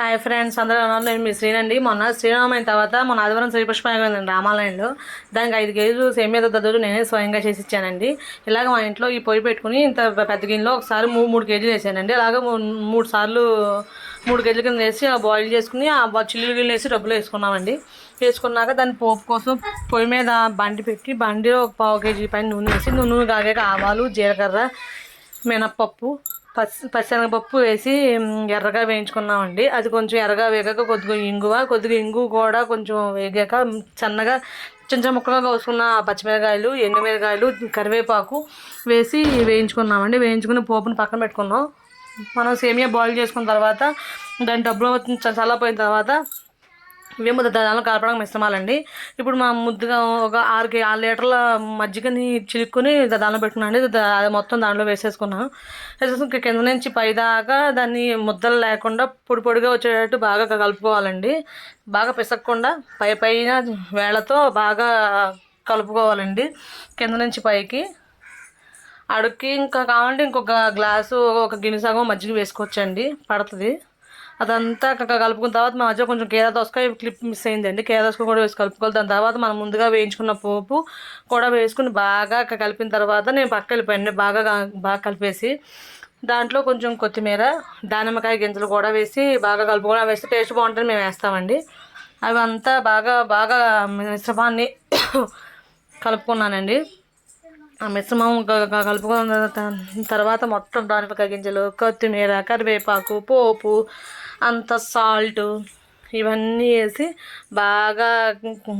Hi friends అందరూ నేను మీ శ్రీనండి. మొన్న శ్రీరామైన తర్వాత మొన్న ఆదివారం శ్రీపుష్పండి రామాలయంలో దానికి ఐదు కేజీలు సేమియా దద్దరు నేనే స్వయంగా చేసి ఇచ్చానండి. ఇలాగ మా ఇంట్లో ఈ పొయ్యి పెట్టుకుని ఇంత పెద్ద గిన్నెలో ఒకసారి మూడు మూడు కేజీలు వేసానండి. అలాగ మూ- మూడు సార్లు మూడు కేజీల కింద వేసి ఆ బాయిల్ చేసుకుని ఆ చిల్లి గిన్నెలు వేసి డబ్బులు వేసుకున్నామండి. వేసుకున్నాక దాని పోపు కోసం పొయ్యి మీద బండి పెట్టి బండిలో ఒక పావు కేజీ పైన నూనె వేసి నూనె కాగాక ఆవాలు జీలకర్ర మినప్పప్పు పచ్చి పచ్చనగపప్పు వేసి ఎర్రగా వేయించుకున్నామండి. అది కొంచెం ఎర్రగా వేగాక కొద్దిగా ఇంగువ కొద్దిగా ఇంగు కూడా కొంచెం వేగాక మ్, సన్నగా చిన్న చిన్న ముక్కలుగా కోసుకున్న పచ్చిమిరకాయలు ఎండుమిరకాయలు కరివేపాకు వేసి వేయించుకున్నామండి. వేయించుకుని పోపుని పక్కన పెట్టుకున్నాం. మనం సేమియా బాయిల్ చేసుకున్న తర్వాత దాని డబ్బులో చల్లాపోయిన తర్వాత మేము దానిలో కలపడానికి మిశ్రమాలండి ఇప్పుడు మా ముద్దుగా ఒక ఆరు ఆరు లీటర్ల మజ్జిగని చిలుక్కుని దానిలో పెట్టుకున్నాండి అది మొత్తం దాంట్లో వేసేసుకున్నాను. వేసేసుకుని కింద నుంచి పై దాకా దాన్ని ముద్దలు లేకుండా పొడి పొడిగా వచ్చేటట్టు బాగా కలుపుకోవాలండి. బాగా పిసక్కుండా పై పైన వేళతో బాగా కలుపుకోవాలండి. కింద నుంచి పైకి. అడుక్కి ఇంకా కావాలంటే ఇంకొక గ్లాసు ఒక గిన్నె సగం మజ్జిగ వేసుకోవచ్చండి. పడుతుంది. అదంతా కలుపుకున్న తర్వాత మా మధ్య కొంచెం కేరా దోసకాయ క్లిప్ మిస్ అయిందండి కేరా దోసకాయ కూడా వేసి కలుపుకోవాలి. దాని తర్వాత మనం ముందుగా వేయించుకున్న పోపు కూడా వేసుకుని బాగా కలిపిన తర్వాత నేను పక్క వెళ్ళిపోయాను బాగా బాగా కలిపేసి దాంట్లో కొంచెం కొత్తిమీర దానిమ్మకాయ గింజలు కూడా వేసి బాగా కలుపుకొని అవి వేస్తే టేస్ట్ బాగుంటుంది మేము వేస్తామండి. అవి అంతా బాగా బాగా మిశ్రమాన్ని కలుపుకున్నానండి. ఆ మిశ్రమం కలుపుకున్న త- తర్వాత మొత్తం దానిపక్క గింజలు కొత్తిమీర కరివేపాకు పోపు అంత సాల్ట్ ఇవన్నీ వేసి బాగా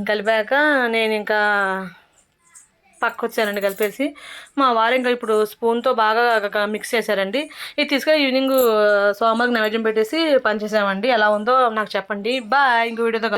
కలిపాక నేను ఇంకా పక్క వచ్చానండి కలిపేసి. మా వారు ఇంకా ఇప్పుడు స్పూన్తో బాగా మిక్స్ చేశారండి. ఇది తీసుకొని ఈవినింగ్ సోమవారికి నైవేద్యం పెట్టేసి పనిచేసామండి. ఎలా ఉందో నాకు చెప్పండి. బాయ్. ఇంకో వీడియోతో